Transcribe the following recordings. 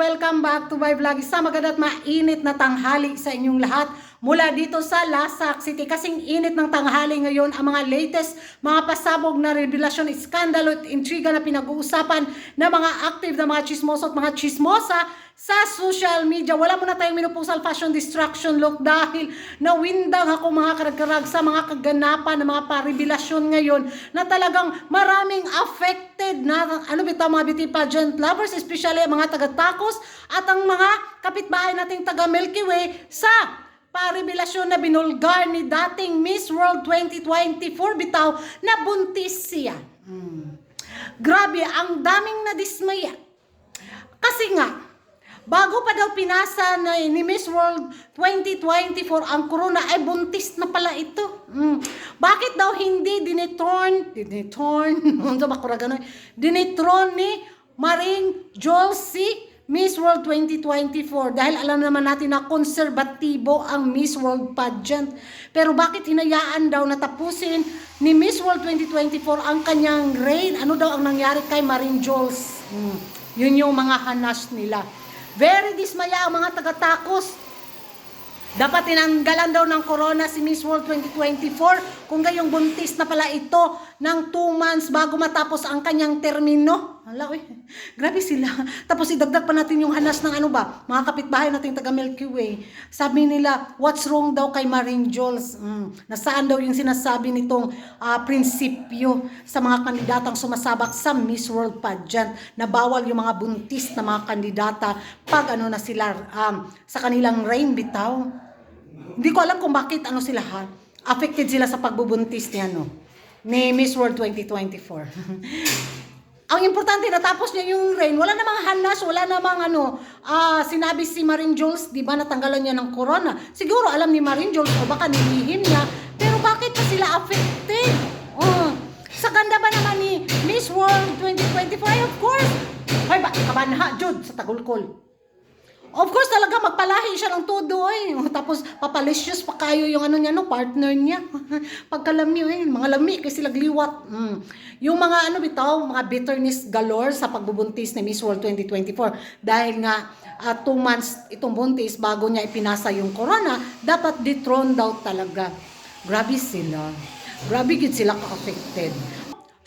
Welcome back to my vlog. Isa maganda at mainit na tanghali sa inyong lahat mula dito sa Lasak City. Kasing init ng tanghali ngayon ang mga latest, mga pasabog na revelasyon, iskandalo at intriga na pinag-uusapan ng mga active na mga chismoso at mga chismosa sa social media. Wala muna tayong minupusal fashion distraction look dahil nawindang ako mga karagkarag sa mga kaganapan ng mga parevelasyon ngayon na talagang maraming affected na ano bitaw mga beauty pageant lovers, especially ang mga taga-tacos at ang mga kapitbahay nating taga Milky Way sa parevelasyon na binulgar ni dating Miss World 2024 bitaw na buntis siya. Hmm. Grabe, ang daming nadismaya. Kasi nga, bago pa daw pinasa na ni Miss World 2024 ang corona ay buntis na pala ito. Mm. Bakit daw hindi dinitron, dinitron, ano ba kura ganun? Dinitron ni Maring Jolsi Miss World 2024 dahil alam naman natin na konserbatibo ang Miss World pageant. Pero bakit hinayaan daw na tapusin ni Miss World 2024 ang kanyang reign? Ano daw ang nangyari kay Maring Jules? Hmm. Yun yung mga hanas nila. Very dismaya ang mga taga-takos. Dapat tinanggalan daw ng corona si Miss World 2024 kung gayong buntis na pala ito ng 2 months bago matapos ang kanyang termino. Hala, uy. Grabe sila. Tapos idagdag pa natin yung hanas ng ano ba, mga kapitbahay nating taga Milky Way. Sabi nila, what's wrong daw kay Maring Jules? Mm, nasaan daw yung sinasabi nitong ah, prinsipyo sa mga kandidatang sumasabak sa Miss World pageant na bawal yung mga buntis na mga kandidata pag ano na sila um, sa kanilang reign bitaw. Hindi ko alam kung bakit ano sila ha. Affected sila sa pagbubuntis ni ano ni Miss World 2024. Ang importante natapos niya yung rain, wala namang hanas, wala namang ano, ah, sinabi si Marin Jules, di ba natanggalan niya ng corona. Siguro alam ni Marin Jules o baka nilihim niya, pero bakit pa sila affected? Oh, sa ganda ba naman ni Miss World 2025? Of course. Hoy, ba, kabanha, Jud, sa Tagulkol. Of course, talaga magpalahi siya ng todo eh. Tapos papalicious pa kayo yung ano niya, no, partner niya. Pagkalami, eh, mga lami kasi lagliwat. Mm. Yung mga ano bitaw, mga bitterness galore sa pagbubuntis ni Miss World 2024. Dahil nga, uh, two months itong buntis bago niya ipinasa yung corona, dapat dethrone daw talaga. Grabe sila. Grabe gid sila ka-affected.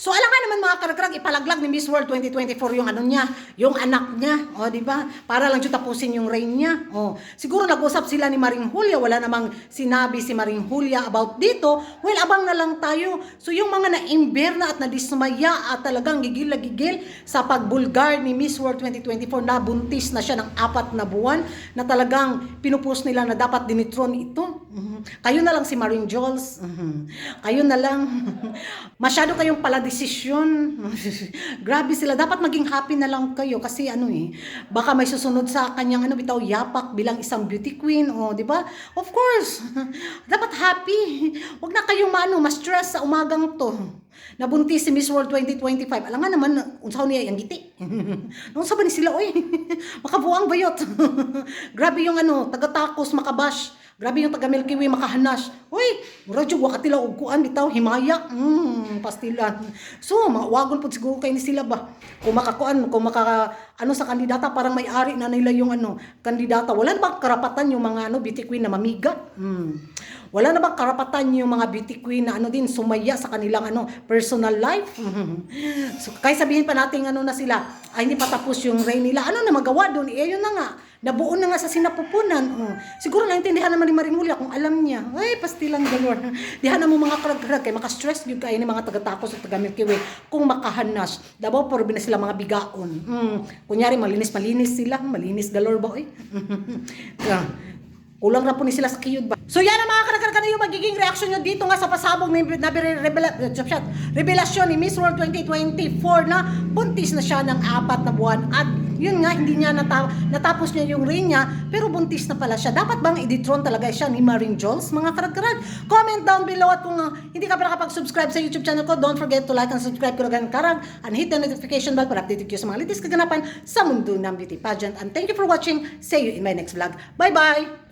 So alam nga naman mga karakrag, ipalaglag ni Miss World 2024 yung ano niya, yung anak niya, o di ba? Para lang siya tapusin yung reign niya. O, siguro nag-usap sila ni Maring Julia, wala namang sinabi si Maring Julia about dito. Well, abang na lang tayo. So yung mga na-imber na at nadismaya at talagang gigil na gigil sa pagbulgar ni Miss World 2024 na buntis na siya ng apat na buwan na talagang pinupus nila na dapat dinitron ito. Mhm. Kayo na lang si Maring Jules. Mhm. Kayo na lang. Masyado kayong pala desisyon. Grabe sila. Dapat maging happy na lang kayo kasi ano eh, baka may susunod sa kanyang ano bitaw yapak bilang isang beauty queen o di ba? Of course. Dapat happy. Huwag na kayong maano, ma-stress sa umagang to. Nabuntis si Miss World 2025. Alam nga naman, unsaw niya yung giti. Nung sa ba ni sila, oy, makabuang bayot. Grabe yung ano, taga-takos, makabash. Grabe yung taga Milky Way makahanas. Uy, radyo wa katila og kuan bitaw himaya. Mm, pastilan. So, mawagon pud siguro kay ni sila ba. Kung makakuan, kung maka ano sa kandidata parang may-ari na nila yung ano, kandidata. Wala na bang karapatan yung mga ano beauty queen na mamiga? Mm. Wala na bang karapatan yung mga beauty queen na ano din sumaya sa kanilang ano personal life? so, kaya sabihin pa natin ano na sila, ay hindi pa tapos yung reign nila. Ano na magawa doon? Eh, yun na nga. Nabuo na nga sa sinapupunan. Oh. Siguro naintindihan naman ni Marimulya kung alam niya. Ay, pastilan galore. Dihan na mo mga karag-karag kay maka-stress gyud kayo ni mga taga-takos at taga Milky Way kung makahanas. Dabaw por na sila mga bigaon. Mm. Kunyari malinis malinis sila, malinis galore ba yeah. Kulang na po ni sila sa kiyod ba? So yan ang mga karagkarag yung magiging reaction nyo dito nga sa pasabog ni na revela, revelasyon ni Miss World 2024 na buntis na siya ng apat na buwan at yun nga, hindi niya nata- natapos niya yung reign niya, pero buntis na pala siya. Dapat bang i-dethrone talaga siya ni Maring Jones? Mga karag-karag, comment down below at kung uh, hindi ka pa nakapag-subscribe sa YouTube channel ko, don't forget to like and subscribe ko lang karag and hit the notification bell para updated kayo sa mga latest kaganapan sa mundo ng beauty pageant. And thank you for watching. See you in my next vlog. Bye-bye!